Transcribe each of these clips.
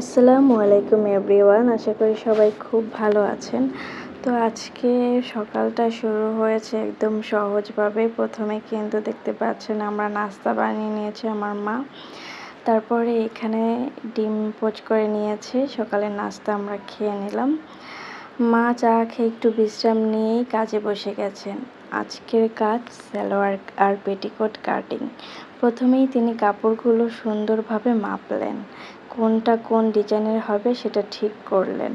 আসসালামু আলাইকুম এভরিওয়ান, আশা করি সবাই খুব ভালো আছেন। তো আজকে সকালটা শুরু হয়েছে একদম সহজভাবে। প্রথমে কিন্তু দেখতে পাচ্ছেন আমরা নাস্তা বানিয়ে নিয়েছি আমার মা। তারপরে এখানে ডিম পোচ করে নিয়েছে সকালের নাস্তা আমরা খেয়ে নিলাম। মা চা খেয়ে একটু বিশ্রাম নিয়েই কাজে বসে গেছেন। আজকের কাজ সালোয়ার আর পেটিকোট কাটিং। প্রথমেই তিনি কাপড়গুলো সুন্দরভাবে মাপলেন। কোনটা কোন ডিজাইনের হবে সেটা ঠিক করলেন।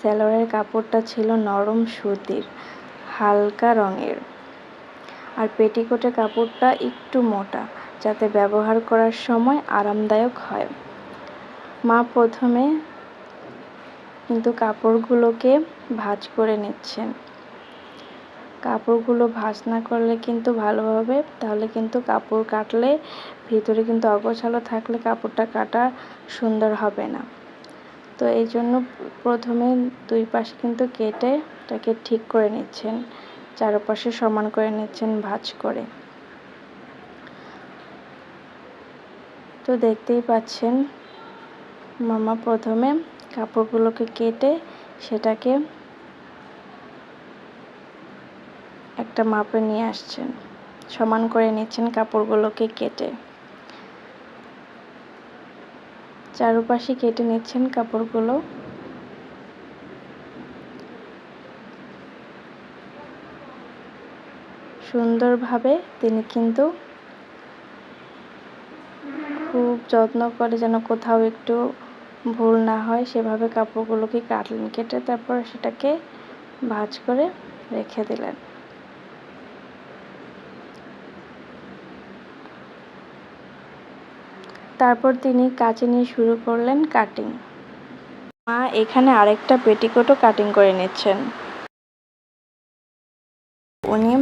সালোয়ারের কাপড়টা ছিল নরম সুতির, হালকা রঙের। আর পেটিকোটের কাপড়টা একটু মোটা, যাতে ব্যবহার করার সময় আরামদায়ক হয়। মা প্রথমে কিন্তু কাপড়গুলোকে ভাঁজ করে নিচ্ছেন। কাপড়গুলো ভাঁজ না করলে কিন্তু ভালোভাবে তাহলে কিন্তু কাপড় কাটলে, ভিতরে কিন্তু অগোছালো থাকলে কাপড়টা কাটা সুন্দর হবে না। তো এই জন্য প্রথমে দুই পাশে কিন্তু কেটে এটাকে ঠিক করে নিচ্ছেন, চারপাশে সমান করে নিচ্ছেন ভাঁজ করে। তো দেখতেই পাচ্ছেন, মামা প্রথমে কাপড়গুলোকে কেটে সেটাকে একটা মাপে নিয়ে আসছেন। সমান করে নিচ্ছেন কাপড়গুলোকে কেটে। চারপাশে কেটে নিচ্ছেন কাপড়গুলো। সুন্দরভাবে তিনি কিন্তু খুব যত্ন করে যেন কোথাও একটু ভুল না হয়, সেভাবে কাপড়গুলোকে কাটলেন, কেটে তারপর সেটাকে ভাঁজ করে রেখে দিলেন। তারপর তিনি কাঁচি নিয়ে শুরু করলেন কাটিং মা এখানে আরেকটা পেটিকোটও কাটিং করে নিচ্ছেন। উনি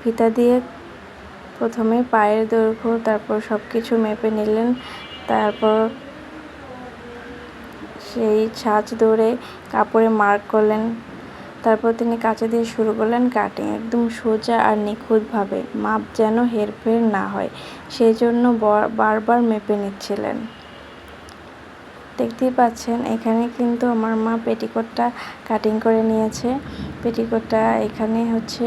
ফিতা দিয়ে প্রথমে পায়ের দৈর্ঘ্য, তারপর সব কিছু মেপে নিলেন, তারপর সেই ছাঁচ ধরে কাপড়ে মার্ক করলেন। তারপর তিনি কাঁচা দিয়ে শুরু করলেন কাটিং, একদম সোজা আর নিখুঁতভাবে, মাপ যেন হেরফের না হয় সেই জন্য বারবার মেপে নিচ্ছিলেন। দেখতেই পাচ্ছেন, এখানে কিন্তু আমার মা পেটিকোটটা কাটিং করে নিয়েছে। পেটিকোটটা এখানে হচ্ছে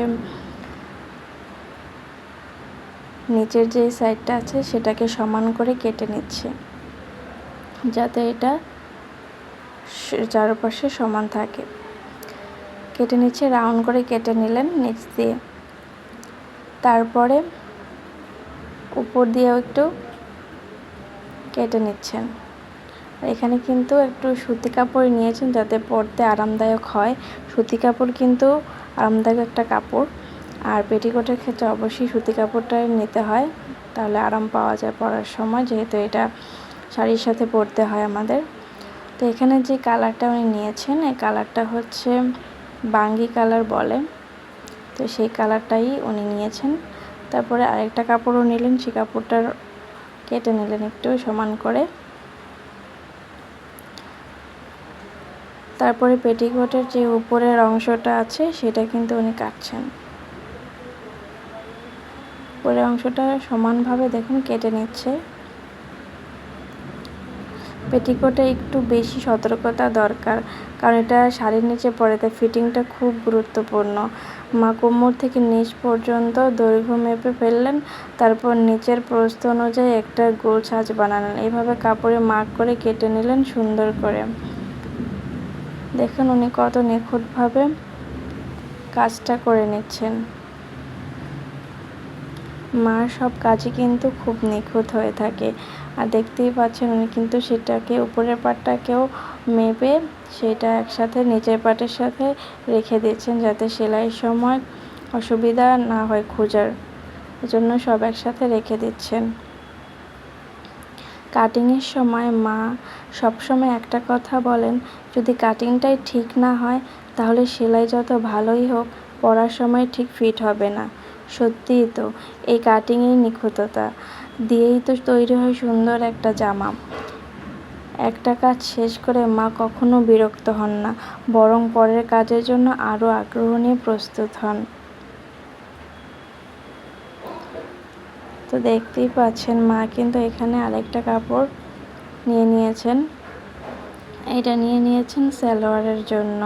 নিচের যে সাইডটা আছে, সেটাকে সমান করে কেটে নিচ্ছে, যাতে এটা চারপাশে সমান থাকে। কেটে নিচ্ছে রাউন্ড করে কেটে নিলেন নিচ দিয়ে। তারপরে উপর দিয়েও একটু কেটে নিচ্ছেন। এখানে কিন্তু একটু সুতি কাপড় নিয়েছেন যাতে পরতে আরামদায়ক হয়। সুতি কাপড় কিন্তু আরামদায়ক একটা কাপড়। আর পেটিকোটের ক্ষেত্রে অবশ্যই সুতি কাপড়টাই নিতে হয়। তাহলে আরাম পাওয়া যায় পরার সময়, যেহেতু এটা শাড়ির সাথে পরতে হয় আমাদের। তো এখানে যে কালারটা উনি নিয়েছেন, এই কালারটা হচ্ছে বাঙ্গি কালার বলে। তো সেই কালারটাই উনি নিয়েছেন। তারপরে আরেকটা কাপড়ও নিলেন, সেই কাপড়টার কেটে নিলেন একটু সমান করে। তারপরে পেটিকোটের যে উপরের অংশটা আছে, সেটা কিন্তু উনি কাটছেন। উপরের অংশটা সমানভাবে দেখুন, কেটে নিচ্ছে। পেটিকোটে একটু বেশি সতর্কতা দরকার, কারণ এটা শাড়ির নিচে পরে তাই ফিটিংটা খুব গুরুত্বপূর্ণ। মা কোমর থেকে নিচ পর্যন্ত দৈর্ঘ্য মেপে ফেললেন, তারপর নিচের প্রস্থ অনুযায়ী একটা গোল সাজ বানালেন। এইভাবে কাপড়ে মার্ক করে কেটে নিলেন সুন্দর করে। দেখুন উনি কত নিখুঁতভাবে কাজটা করে নিচ্ছেন। মার সব কাজই কিন্তু খুব নিখুঁত হয়ে থাকে। আর দেখতেই পাচ্ছেন উনি কিন্তু সেটাকে, উপরের পাটটাকেও মেপে সেটা একসাথে নিচের পাটের সাথে রেখে দিচ্ছেন যাতে সেলাইয়ের সময় অসুবিধা না হয় খোঁজার। এজন্য সব একসাথে রেখে দিচ্ছেন। কাটিংয়ের সময় মা সবসময় একটা কথা বলেন, যদি কাটিংটাই ঠিক না হয়, তাহলে সেলাই যত ভালোই হোক, পড়ার সময় ঠিক ফিট হবে না। সত্যিই তো, এই কাটিংয়ের নিখুঁততা দিয়েই তো তৈরি হয় সুন্দর একটা জামা। একটা কাজ শেষ করে মা কখনো বিরক্ত হন না, বরং পরের কাজের জন্য আরও আগ্রহ নিয়ে প্রস্তুত হন। তো দেখতেই পাচ্ছেন মা কিন্তু এখানে আরেকটা কাপড় নিয়ে নিয়েছেন। এটা নিয়ে নিয়েছেন সালোয়ারের জন্য।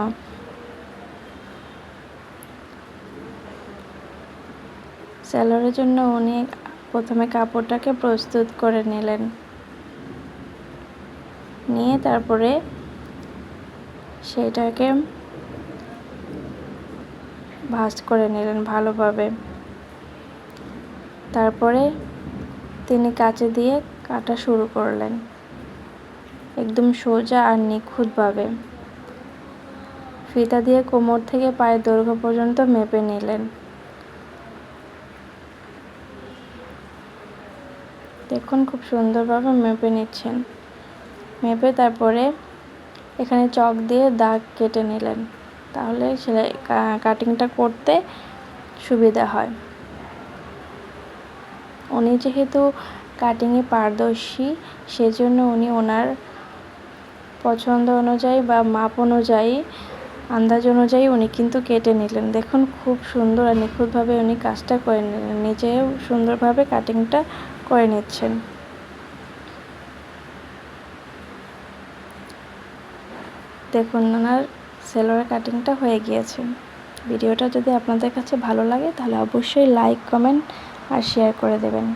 সালোয়ারের জন্য উনি প্রথমে কাপড়টাকে প্রস্তুত করে নিলেন। নিয়ে তারপরে সেটাকে ভাঁজ করে নিলেন ভালোভাবে। তারপরে তিনি কাঁচে দিয়ে কাটা শুরু করলেন। একদম সোজা আর নিখুঁতভাবে। ফিতা দিয়ে কোমর থেকে পায়ের দৈর্ঘ্য পর্যন্ত মেপে নিলেন। দেখুন, খুব সুন্দরভাবে মেপে নিচ্ছেন। মেপে তারপরে এখানে চক দিয়ে দাগ কেটে নিলেন। তাহলে সেলাই কাটিংটা করতে সুবিধা হয়। উনি যেহেতু কাটিংয়ে পারদর্শী, সেজন্য উনি ওনার পছন্দ অনুযায়ী বা মাপ অনুযায়ী, আন্দাজ অনুযায়ী উনি কিন্তু কেটে নিলেন। দেখুন, খুব সুন্দর আর নিখুঁতভাবে উনি কাজটা করে নিলেন। নিজেও সুন্দরভাবে কাটিংটা করে নিচ্ছেন। দেখুন, ওনার সেলোয়ার কাটিংটা হয়ে গিয়েছে। ভিডিওটা যদি আপনাদের কাছে ভালো লাগে, তাহলে অবশ্যই লাইক কমেন্ট আর শেয়ার করে দেবেন।